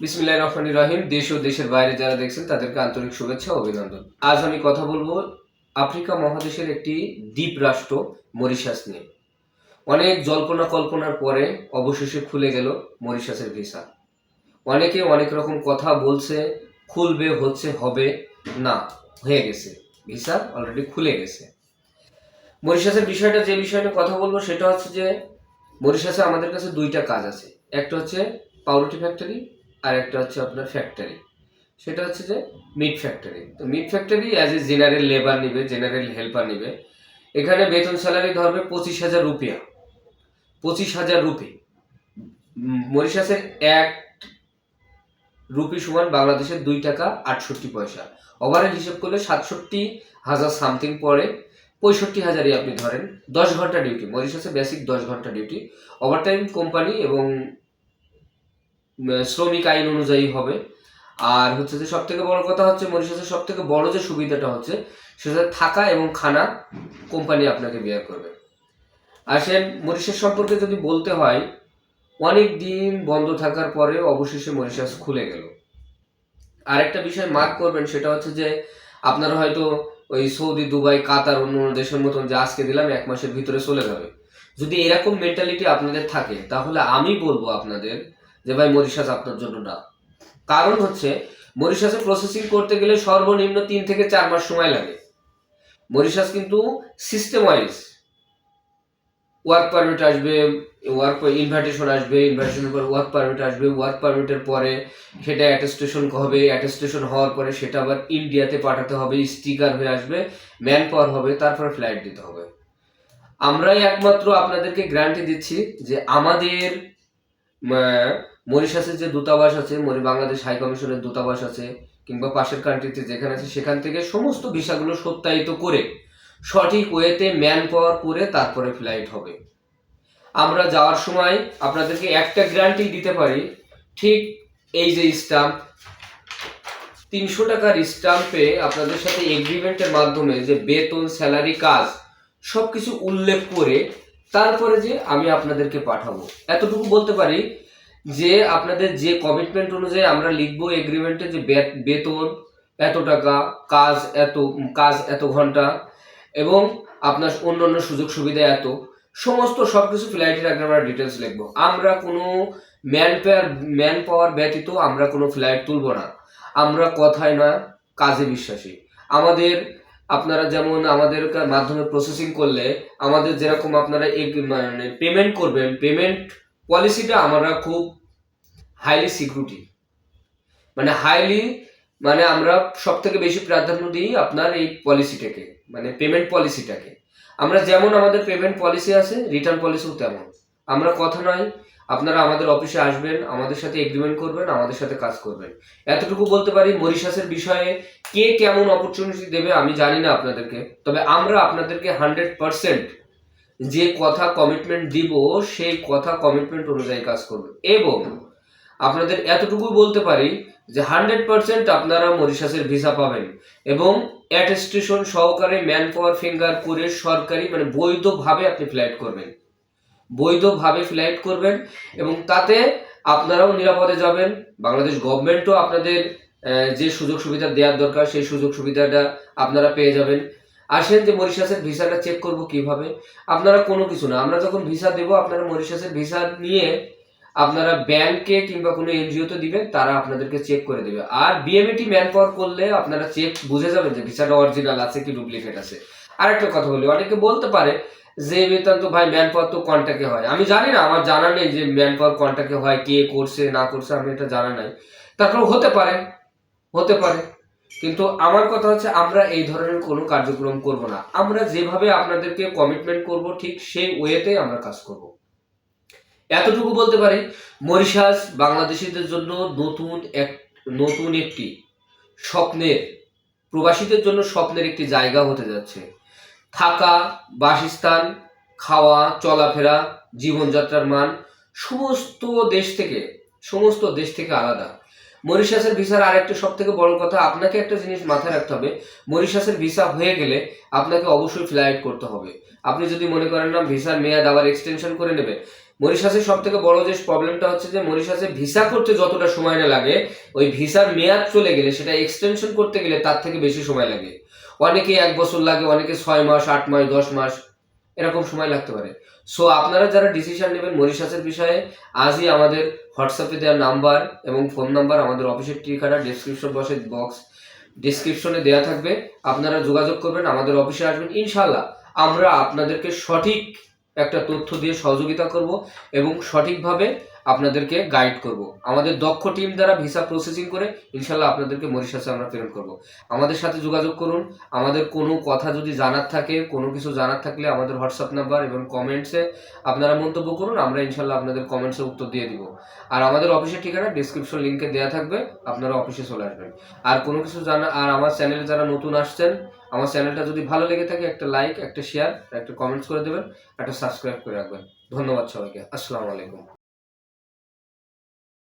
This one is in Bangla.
বিসমিল্লাহ রহমান রাহিম। দেশ ও দেশের বাইরে যারা দেখছেন, তাদেরকে আন্তরিক শুভেচ্ছা ও অভিনন্দন। আজ আমি কথা বলব আফ্রিকা মহাদেশের একটি দ্বীপ রাষ্ট্র, মরিশাস নিয়ে। অনেক জল্পনা কল্পনার পরে অবশেষে খুলে গেল মরিশাসের ভিসা। অনেকে অনেক রকম কথা বলছে, খুলবে, হচ্ছে, হবে, না, হয়ে গেছে। ভিসা অলরেডি খুলে গেছে। মরিশাসের বিষয়টা, যে বিষয় নিয়ে কথা বলব, সেটা হচ্ছে যে মরিশাসে আমাদের কাছে দুইটা কাজ আছে। একটা হচ্ছে পাউরুটি ফ্যাক্টরি আর একটা হচ্ছে আপনার ফ্যাক্টরি সেটা হচ্ছে যে মিট ফ্যাক্টরি তো meat factory as a general labour নিবে জেনারেল হেল্পার নিবে। এখানে বেতন স্যালারি ধরবে পঁচিশ হাজার রুপিয়া। পঁচিশ হাজার রুপি। মরিশাসের এক রুপি সমান বাংলাদেশের দুই টাকা আটষট্টি পয়সা। ওভারঅল হিসেব করলে সাতষট্টি হাজার সামথিং পড়ে পঁয়ষট্টি হাজারই আপনি ধরেন। দশ ঘণ্টা ডিউটি মরিশাসে বেসিক দশ ঘণ্টা ডিউটি ওভারটাইম কোম্পানি এবং শ্রমিক আইন অনুযায়ী হবে। আর হচ্ছে যে সব থেকে বড় কথা হচ্ছে মরিশাসের সব থেকে বড় যে সুবিধাটা হচ্ছে, সেটা থাকা এবং খানা কোম্পানি আপনাকে বেয়ার করবে। আসেন মরিশাস সম্পর্কে যদি বলতে হয়, অনেক দিন বন্ধ থাকার পরে অবশেষে মরিশাস খুলে গেল। আরেকটা বিষয় মার্ক করবেন, সেটা হচ্ছে যে আপনারা হয়তো ওই সৌদি, দুবাই, কাতার অন্য দেশের মতন যে আজকে দিলাম, এক মাসের ভিতরে চলে যাবে। যদি এরকম মেন্টালিটি আপনাদের থাকে, তাহলে আমি বলব আপনাদের যে ভাই মরিশাস আপনার জন্য না। কারণ হচ্ছে মরিশাসে প্রসেসিং করতে গেলে সর্বনিম্ন তিন থেকে চার মাস সময় লাগে। মরিশাস কিন্তু সিস্টেম ওয়াইজ ওয়ার্ক পারমিট আসবে ওয়ার্ক ইনভাইটেশন আসবে ইনভাইটেশনের পর ওয়ার্ক পারমিট আসবে ওয়ার্ক পারমিটের পরে সেটা অ্যাটেস্টেশন হবে অ্যাটেস্টেশন হওয়ার পরে সেটা আবার ইন্ডিয়াতে পাঠাতে হবে স্টিকার হয়ে আসবে ম্যান পাওয়ার হবে, তারপরে ফ্লাইট দিতে হবে। আমরাই একমাত্র আপনাদেরকে গ্যারান্টি দিচ্ছি যে আমাদের মরিশাসের যে দূতাবাস আছে মরি বাংলাদেশ হাই কমিশনের দূতাবাস আছে, কিংবা পাশের কান্ট্রিতে যেখানে আছে, সেখান থেকে সমস্ত ভিসাগুলো সত্যায়িত করে, সঠিক ওয়েতে ম্যান পাওয়ার করে তারপরে ফ্লাইট হবে। আমরা যাওয়ার সময় আপনাদেরকে একটা গ্যারান্টি দিতে পারি, ঠিক এই যে স্টাম্প তিনশো টাকার স্টাম্পে আপনাদের সাথে এগ্রিমেন্টের মাধ্যমে যে বেতন স্যালারি কাজ, সবকিছু উল্লেখ করে তারপরে যে আমি আপনাদেরকে পাঠাবো। এতটুকু বলতে পারি যে আপনাদের যে কমিটমেন্ট অনুযায়ী আমরা লিখব এগ্রিমেন্টে যে বেতন এত টাকা, কাজ এত কাজ এত ঘণ্টা এবং আপনার অন্য অন্য সুযোগ সুবিধা এত, সমস্ত সব কিছু ফ্লাইটের আগে আমরা ডিটেলস লিখব। আমরা কোনো ম্যান পাওয়ার ম্যান পাওয়ার ব্যতীত আমরা কোনো ফ্লাইট তুলবো না। আমরা কথায় না, কাজে বিশ্বাসী। আমাদের, আপনারা যেমন আমাদের মাধ্যমে প্রসেসিং করলে আমাদের যেরকম আপনারা মানে পেমেন্ট করবেন পেমেন্ট পলিসিটা আমরা খুব হাইলি সিকিউরিটি মানে হাইলি মানে আমরা সব থেকে বেশি প্রাধান্য দিই আপনার এই পলিসিটাকে মানে পেমেন্ট পলিসিটাকে। আমরা যেমন আমাদের পেমেন্ট পলিসি আছে রিটার্ন পলিসিও তেমন। আমরা কথা নয়, আপনারা আমাদের অফিসে আসবেন, আমাদের সাথে এগ্রিমেন্ট করবেন, আমাদের সাথে কাজ করবেন। এতটুকু বলতে পারি মরিশাসের বিষয়ে কে কেমন অপরচুনিটি দেবে আমি জানি না আপনাদেরকে, তবে আমরা আপনাদেরকে হান্ড্রেড পারসেন্ট যে কথা কমিটমেন্ট দিব, সেই কথা কমিটমেন্ট অনুযায়ী কাজ করবে। এবং আপনাদের এতটুকু বলতে পারি যে হান্ড্রেড পার্সেন্ট আপনারা মরিশাসের ভিসা পাবেন এবং অ্যাটেস্টেশন সহকারে ম্যান পাওয়ার ফিঙ্গার করে সরকারি মানে বৈধভাবে আপনি ফ্লাইট করবেন। বৈধভাবে ফ্লাইট করবেন এবং তাতে আপনারাও নিরাপদে যাবেন। বাংলাদেশ গভর্নমেন্টও আপনাদের যে সুযোগ সুবিধা দেওয়ার দরকার, সেই সুযোগ সুবিধাটা আপনারা পেয়ে যাবেন। আসেন যে মরিশাসের ভিসাটা চেক করব কীভাবে? আপনারা কোনো কিছু না। আমরা যখন ভিসা দেব, আপনারা মরিশাসের ভিসা নিয়ে আপনারা ব্যাংকে কিংবা কোনো এনজিওতে দিবেন, তারা আপনাদেরকে চেক করে দেবে। আর বিএমএটি ম্যান পাওয়ার করলে আপনারা চেক বুঝে যাবেন যে ভিসাটা অরিজিনাল আছে কি ডুপ্লিকেট আছে। আর একটা কথা বলি, অনেকে বলতে পারে যে বেতন তো ভাই ম্যান পাওয়ার তো কন্ট্যাক্টে হয়। আমি জানি না, আমার জানা নেই যে ম্যান পাওয়ার কন্ট্যাক্টে হয়, কে করছে, না করছে, আমি এটা জানা নাই। তারপর হতে পারে হতে পারে। কিন্তু আমার কথা হচ্ছে আমরা এই ধরনের কোনো কার্যক্রম করব না। আমরা যেভাবে আপনাদেরকে কমিটমেন্ট করব, ঠিক সেই ওয়েতে আমরা কাজ করব। এতটুকু বলতে পারি, মরিশাস বাংলাদেশিদের জন্য নতুন এক, নতুন একটি স্বপ্নের, প্রবাসীদের জন্য স্বপ্নের একটি জায়গা হতে যাচ্ছে। থাকা, বাসস্থান, খাওয়া, চলাফেরা, জীবনযাত্রার মান সমস্ত দেশ থেকে, সমস্ত দেশ থেকে আলাদা। মরিশাসের ভিসার আরেকটা সব থেকে বড় কথা, আপনাকে একটা জিনিস মাথায় রাখতে হবে। মরিশাসের ভিসা হয়ে গেলে আপনাকে অবশ্যই ফ্লাইট করতে হবে। আপনি যদি মনে করেন না ভিসার মেয়াদ আবার এক্সটেনশন করে নেবে মরিশাসের সব থেকে বড় যে প্রবলেমটা হচ্ছে যে, মরিশাসে ভিসা করতে যতটা সময় না লাগে, ওই ভিসার মেয়াদ চলে গেলে, সেটা এক্সটেনশন করতে গেলে তার থেকে বেশি সময় লাগে। অনেকে এক বছর লাগে, অনেকে ছয় মাস, আট মাস, দশ মাস, এরকম সময় লাগতে পারে। সো আপনারা যারা ডিসিশন নেবেন মরিশাসের বিষয়ে, আজই আমাদের হোয়াটসঅ্যাপে দেওয়া নাম্বার এবং ফোন নাম্বার আমাদের অফিসের ঠিকানা ডিসক্রিপশন বসে বক্স ডিসক্রিপশনে দেওয়া থাকবে। আপনারা যোগাযোগ করবেন, আমাদের অফিসে আসবেন। ইনশাল্লাহ আমরা আপনাদেরকে সঠিক একটা তথ্য দিয়ে সহযোগিতা করব এবং সঠিকভাবে আপনাদেরকে গাইড করব। আমাদের দক্ষ টিম দ্বারা ভিসা প্রসেসিং করে ইনশাল্লাহ আপনাদেরকে মরিশাসে আমরা প্রেরণ করব। আমাদের সাথে যোগাযোগ করুন। আমাদের কোনো কথা যদি জানার থাকে, কোনো কিছু জানার থাকলে আমাদের হোয়াটসঅ্যাপ নাম্বার এবং কমেন্টসে আপনারা মন্তব্য করুন, আমরা ইনশাল্লাহ আপনাদের কমেন্টসে উত্তর দিয়ে দিব। আর আমাদের অফিসের ঠিকানা ডিসক্রিপশন লিঙ্কে দেওয়া থাকবে, আপনারা অফিসে চলে আসবেন। আর কোনো কিছু জানা, আর আমার চ্যানেলে যারা নতুন আসছেন, আমার চ্যানেলটা যদি ভালো লেগে থাকে, একটা লাইক একটা শেয়ার একটা কমেন্টস করে দেবেন, একটা সাবস্ক্রাইব করে রাখবেন। ধন্যবাদ সবাইকে। আসসালামু আলাইকুম।